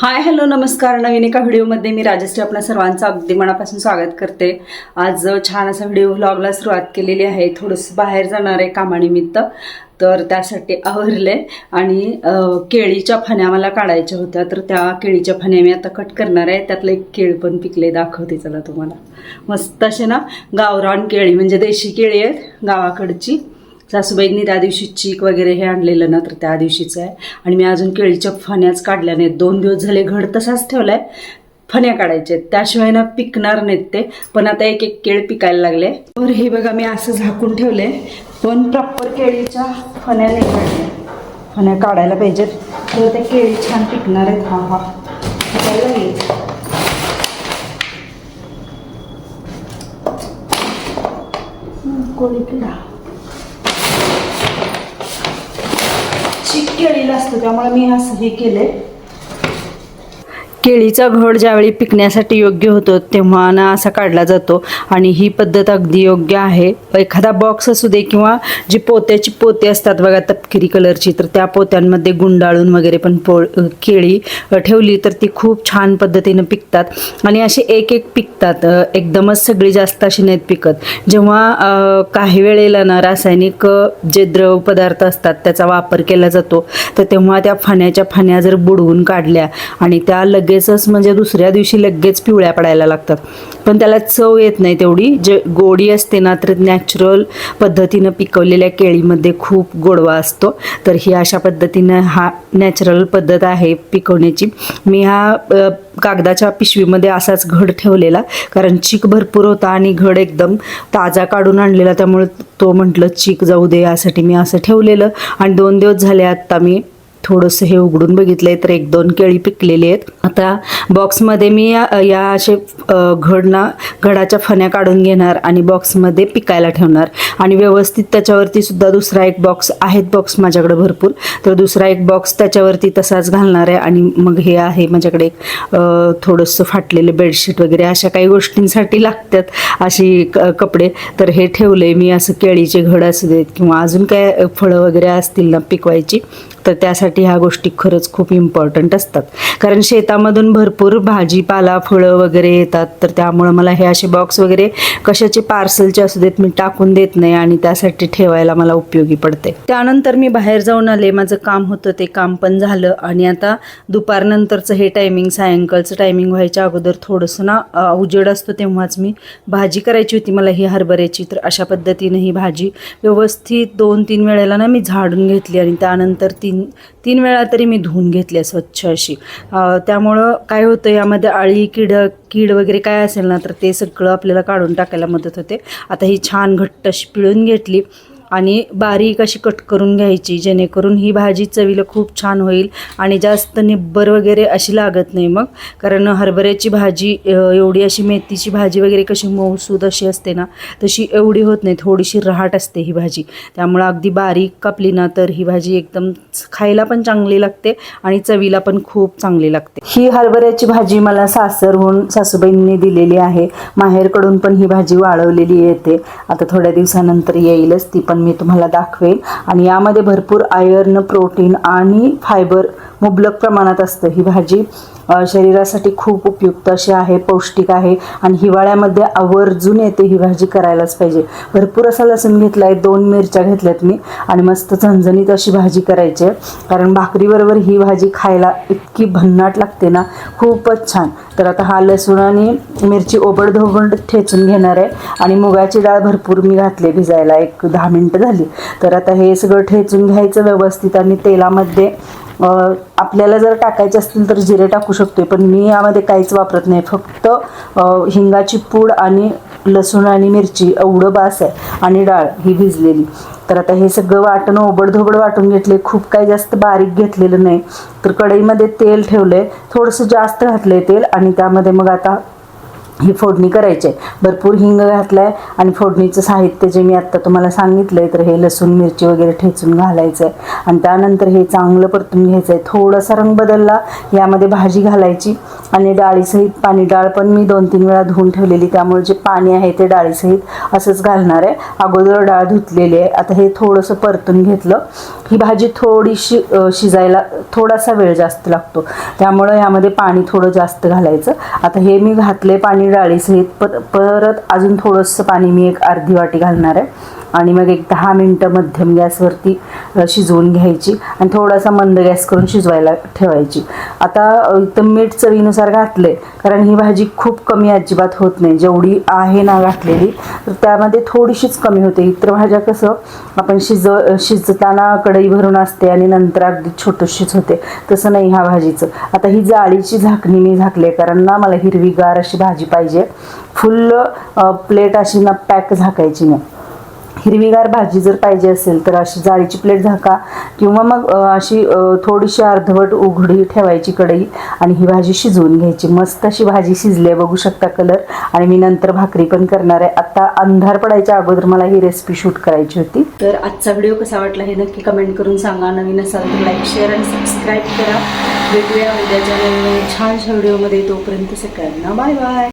Hi hello नमस्कार. नवीन एका व्हिडिओमध्ये मी राजश्री आपल्या सर्वांचं अगदी मनापासून स्वागत करते. आज छान असा व्हिडिओ व्लॉगला सुरुवात केलेली आहे. थोडंसं बाहेर जाणार आहे कामानिमित्त. तर त्यासाठी आवरले आणि केळीच्या फण्या मला काढायच्या होत्या. तर त्या केळीच्या फण्या मी आता कट करणार आहे. त्यातलं एक केळ पण पिकले दाखवते चला तुम्हाला. मस्त असे ना गावरान केळी म्हणजे देशी केळी आहेत गावाकडची. सासूबाईंनी त्या दिवशी चीक वगैरे हे आणलेलं ना तर त्या दिवशीचं आहे. आणि मी अजून केळीच्या फण्याच काढल्या नाहीत. दोन दिवस झाले घड तसाच ठेवलाय. फण्या काढायचे आहेत. त्याशिवाय ना पिकणार नाहीत ते. पण आता एक एक केळ पिकायला लागले. तर हे बघा मी असं झाकून ठेवले. पण प्रॉपर केळीच्या फण्या नाही काढल्या. फण्या काढायला पाहिजेत. तर ते केळी छान पिकणार आहेत. हा हा. पिकायला लागले. कोळी किडा चिक केळीला असतं त्यामुळे मी असं हे केलंय. केळीचा घड ज्यावेळी पिकण्यासाठी योग्य होतो तेव्हा ना असा काढला जातो. आणि ही पद्धत अगदी योग्य आहे. एखादा बॉक्स असू दे किंवा जी पोत्याची पोते असतात बघा तपकिरी कलरची तर त्या पोत्यांमध्ये गुंडाळून वगैरे पण पो केळी ठेवली तर ती खूप छान पद्धतीनं पिकतात. आणि असे एक एक पिकतात एकदमच सगळी जास्त अशी नाहीत पिकत. जेव्हा काही वेळेला ना रासायनिक जे द्रव पदार्थ असतात त्याचा वापर केला जातो तर तेव्हा त्या फाण्याच्या फाण्या जर बुडवून काढल्या आणि त्या लग लगेचच म्हणजे दुसऱ्या दिवशी लगेच पिवळ्या पडायला लागतात. पण त्याला चव येत नाही तेवढी. जे गोडी असते ना तर नॅचरल पद्धतीनं पिकवलेल्या केळीमध्ये खूप गोडवा असतो. तर ही अशा पद्धतीनं हा नॅचरल पद्धत आहे पिकवण्याची. मी हा कागदाच्या पिशवीमध्ये असाच घड ठेवलेला. कारण चीक भरपूर होता आणि घड एकदम ताजा काढून आणलेला. त्यामुळे तो म्हटलं चीक जाऊ दे यासाठी मी असं ठेवलेलं. आणि दोन दिवस झाले आत्ता मी थोडंसं हे उघडून बघितलंय तर एक दोन केळी पिकलेली आहेत. आता बॉक्समध्ये मी या या असे घडना घड ना घडाच्या फण्या काढून घेणार आणि बॉक्समध्ये पिकायला ठेवणार. आणि व्यवस्थित त्याच्यावरती सुद्धा दुसरा एक बॉक्स आहेत बॉक्स माझ्याकडे भरपूर. तर दुसरा एक बॉक्स त्याच्यावरती तसाच घालणार आहे आणि मग हे आहे माझ्याकडे एक थोडंसं फाटलेलं बेडशीट वगैरे. अशा काही गोष्टींसाठी लागतात अशी क- कपडे. तर हे ठेवले मी असं केळीचे घड असू देत किंवा अजून काय फळं वगैरे असतील ना पिकवायची. तर त्यासाठी ह्या गोष्टी खरंच खूप इम्पॉर्टंट असतात. कारण शेतामधून भरपूर भाजीपाला फळं वगैरे येतात. तर त्यामुळं मला हे असे बॉक्स वगैरे कशाचे पार्सलचे असू देत मी टाकून देत नाही आणि त्यासाठी ठेवायला मला उपयोगी पडते. त्यानंतर मी बाहेर जाऊन आले. माझं काम होतं ते काम पण झालं. आणि आता दुपारनंतरचं हे टायमिंग सायंकाळचं टायमिंग व्हायच्या अगोदर थोडंसं ना उजेड असतो तेव्हाच मी भाजी करायची होती. मला ही हरभऱ्याची तर अशा पद्धतीनं ही भाजी व्यवस्थित दोन तीन वेळेला ना मी झाडून घेतली आणि त्यानंतर तीन तीन वेळा तरी मी धुवून घेतली स्वच्छ अशी. त्यामुळं काय होतं यामध्ये अळी कीड कीड वगैरे काय असेल ना तर ते सगळं आपल्याला काढून टाकायला मदत होते. आता ही छान घट्ट अशी पिळून घेतली. आणि बारीक अशी कट करून घ्यायची जेणेकरून ही भाजी चवीला खूप छान होईल आणि जास्त निब्बर वगैरे अशी लागत नाही मग. कारण हरभऱ्याची भाजी एवढी अशी मेथीची भाजी वगैरे कशी मऊसूद अशी असते ना तशी एवढी होत नाही थोडीशी रहाट असते ही भाजी. त्यामुळं अगदी बारीक कापली ना तर ही भाजी एकदम खायला पण चांगली लागते आणि चवीला पण खूप चांगली लागते. ही हरभऱ्याची भाजी मला सासरहून सासूबाईंनी दिलेली आहे. माहेरकडून पण ही भाजी वाळवलेली येते. आता थोड्या दिवसानंतर येईलच ती पण मी तुम्हाला दाखवेल आणि यामध्ये भरपूर आयर्न प्रोटीन आणि फायबर मुबलक प्रमाणात असतं. ही भाजी शरीरासाठी खूप उपयुक्त अशी आहे पौष्टिक आहे आणि हिवाळ्यामध्ये आवर्जून येते ही भाजी करायलाच पाहिजे. भरपूर असा लसूण घेतला आहे दोन मिरच्या घेतल्यात मी आणि मस्त झणझणीत अशी भाजी करायची आहे. कारण भाकरीबरोबर ही भाजी खायला इतकी भन्नाट लागते ना खूपच छान. तर आता हा लसूण आणि मिरची ओबडधोबड ठेचून घेणार आहे आणि मुगाची डाळ भरपूर मी घातली भिजायला एक दहा मिनटं झाली. तर आता हे सगळं ठेचून घ्यायचं व्यवस्थित आणि तेलामध्ये आपल्याला जर टाकायचे असतील तर जिरे टाकू शकतोय पण मी यामध्ये काहीच वापरत नाही. फक्त हिंगाची पूड आणि लसूण आणि मिरची एवढं बास आहे. आणि डाळ ही भिजलेली. तर आता हे सगळं वाटण ओबडधोबड वाटून घेतले खूप काही जास्त बारीक घेतलेलं नाही. तर कढईमध्ये तेल ठेवलंय. थोडंसं जास्त घातलंय तेल आणि त्यामध्ये मग आता ही फोडणी करायची आहे. भरपूर हिंग घातलं आहे आणि फोडणीचं साहित्य जे मी आत्ता तुम्हाला सांगितलं आहे तर हे लसूण मिरची वगैरे ठेचून घालायचं आहे आणि त्यानंतर हे चांगलं परतून घ्यायचं आहे थोडासा रंग बदलला यामध्ये भाजी घालायची. आणि डाळीसहित पाणी डाळ पण मी दोन तीन वेळा धुवून ठेवलेली त्यामुळे जे पाणी आहे ते डाळीसहित असंच घालणार आहे. अगोदर डाळ धुतलेली आहे. आता हे थोडंसं परतून घेतलं. ही भाजी थोडीशी शिजायला थोडासा वेळ जास्त लागतो. त्यामुळं यामध्ये पाणी थोडं जास्त घालायचं. आता हे मी घातले पाणी डाळीसहित पर परत अजून थोडंसं पाणी मी एक अर्धी वाटी घालणार आहे. आणि मग एक दहा मिनटं मध्यम गॅसवरती शिजवून घ्यायची आणि थोडासा मंद गॅस करून शिजवायला ठेवायची. आता इथं मीठ चवीनुसार घातले कारण ही भाजी खूप कमी अजिबात होत नाही. जेवढी आहे ना घातलेली तर त्यामध्ये थोडीशीच कमी होते. इतर भाज्या कसं आपण शिज शिजताना कढई भरून असते आणि नंतर अगदी छोटीशीच होते. तसं नाही ह्या भाजीचं. आता ही जाळीची झाकणी मी झाकली कारण ना मला हिरवीगार अशी भाजी पाहिजे. फुल प्लेट अशी ना पॅक झाकायची नाही. हिरवीगार भाजी जर पाहिजे असेल तर अशी जाळीची प्लेट झाका किंवा मग अशी थोडीशी अर्धवट उघडी ठेवायची कढई आणि ही भाजी शिजवून घ्यायची. मस्त अशी भाजी शिजली आहे. बघू शकता कलर. आणि मी नंतर भाकरी पण करणार आहे. आता अंधार पडायच्या अगोदर मला ही रेसिपी शूट करायची होती. तर आजचा व्हिडिओ कसा वाटला हे नक्की कमेंट करून सांगा. नवीन असाल तर लाईक शेअर आणि सबस्क्राईब करा. भेटूया उद्याच्या नवीन छानशा व्हिडिओमध्ये. तोपर्यंत सगळ्यांना बाय बाय.